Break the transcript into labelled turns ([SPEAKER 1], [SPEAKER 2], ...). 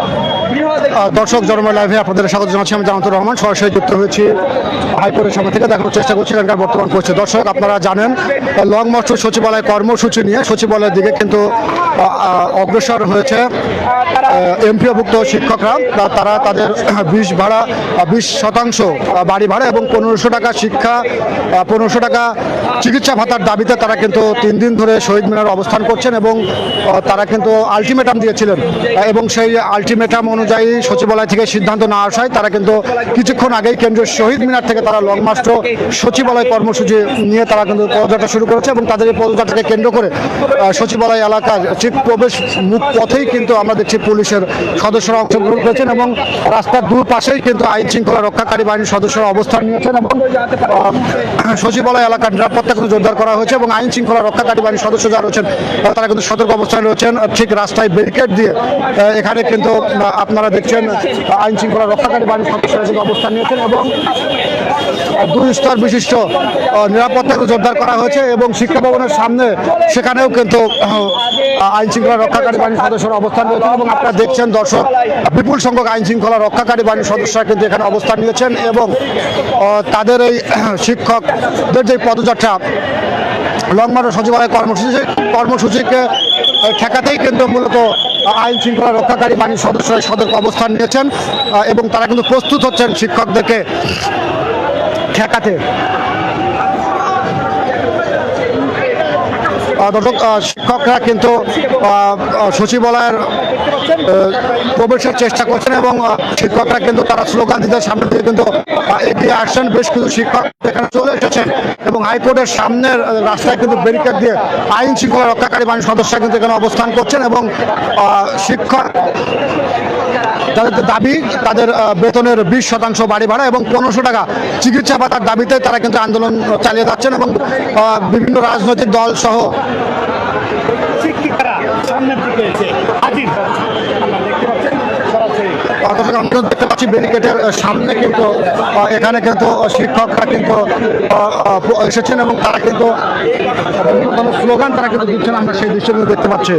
[SPEAKER 1] you দর্শক জন্ম লাইভে আপনাদের স্বাগত জানাচ্ছি। আমি জামাতুর রহমান, সরাসরি যুক্ত হয়েছি হাইকোর্টের সামনে থেকে। দেখানোর চেষ্টা করছি এখানকার বর্তমান পরিস্থিতি। দর্শক, আপনারা জানেন, লং মার্চ সচিবালয় কর্মসূচি নিয়ে সচিবালয়ের দিকে কিন্তু অগ্রসর হয়েছে এমপিওভুক্ত শিক্ষকরা। তারা তাদের বিশ ভাড়া, বিশ শতাংশ বাড়ি ভাড়া এবং পনেরোশো টাকা শিক্ষা পনেরোশো টাকা চিকিৎসা ভাতার দাবিতে তারা কিন্তু তিন দিন ধরে শহীদ মিনার অবস্থান করছেন এবং তারা কিন্তু আলটিমেটাম দিয়েছিলেন। এবং সেই আলটিমেটাম অনুযায়ী সচিবালয় থেকে সিদ্ধান্ত না আসায় তারা কিন্তু কিছুক্ষণ আগেই কেন্দ্রীয় শহীদ মিনার থেকে তারা লং মার্চ সচিবালয় কর্মসূচি নিয়ে তারা কিন্তু পদযাত্রা শুরু করেছে এবং তাদের এই পদযাত্রাকে কেন্দ্র করে সচিবালয় এলাকার ঠিক প্রবেশ মুখ পথেই কিন্তু আমরা দেখছি পুলিশের সদস্যরা অংশগ্রহণ করেছেন এবং রাস্তার দূর পাশেই কিন্তু আইন শৃঙ্খলা রক্ষাকারী বাহিনীর সদস্যরা অবস্থান নিয়েছেন এবং সচিবালয় এলাকার নিরাপত্তা কিন্তু জোরদার করা হয়েছে এবং আইন শৃঙ্খলা রক্ষাকারী বাহিনীর সদস্য যারা রয়েছেন, তারা কিন্তু সতর্ক অবস্থানে রয়েছেন। ঠিক রাস্তায় ব্যারিকেড দিয়ে এখানে কিন্তু আপনারা দেখছেন আহ, আইন শৃঙ্খলা রক্ষাকারী বাহিনীর সদস্যরা অবস্থান নিয়েছেন এবং দুই স্তর বিশিষ্ট নিরাপত্তাকে জোরদার করা হয়েছে এবং শিক্ষা ভবনের সামনে সেখানেও কিন্তু আইন শৃঙ্খলা রক্ষাকারী বাহিনীর সদস্যরা অবস্থান নিয়েছেন এবং আপনারা দেখছেন দর্শক বিপুল সংখ্যক আইন শৃঙ্খলা রক্ষাকারী বাহিনীর সদস্যরা কিন্তু এখানে অবস্থান নিয়েছেন এবং তাদের এই শিক্ষকদের যে পদযাত্রা লংমার্চ সচিবালয় কর্মসূচি কর্মসূচিকে ঠেকাতেই কিন্তু মূলত আইন শৃঙ্খলা রক্ষাকারী বাহিনীর সদস্যরা সদর অবস্থান নিয়েছেন এবং তারা কিন্তু প্রস্তুত হচ্ছেন শিক্ষকদেরকে ঠেকাতে। দর্শক শিক্ষকরা কিন্তু সচিবালয়ের প্রবেশের চেষ্টা করছেন এবং শিক্ষকরা কিন্তু তারা স্লোগান দিতে সামনে থেকে কিন্তু এগিয়ে আসছেন। বেশ কিছু শিক্ষক এখানে চলে এসেছেন এবং হাইকোর্টের সামনের রাস্তায় কিন্তু ব্যারিকেড দিয়ে আইন শৃঙ্খলা রক্ষাকারী বাহিনীর সদস্যরা কিন্তু এখানে অবস্থান করছেন এবং শিক্ষক তাদের দাবি, তাদের বেতনের বিশ শতাংশ বাড়ি ভাড়া এবং পনেরোশো টাকা চিকিৎসা ভাতার দাবিতে তারা কিন্তু আন্দোলন চালিয়ে যাচ্ছেন এবং বিভিন্ন রাজনৈতিক দল সহ
[SPEAKER 2] দেখতে
[SPEAKER 1] পাচ্ছি সামনে কিন্তু এখানে কিন্তু শিক্ষকরা কিন্তু এসেছেন এবং তারা কিন্তু স্লোগান তারা কিন্তু দিচ্ছেন। আমরা সেই দৃশ্যগুলো দেখতে পাচ্ছি।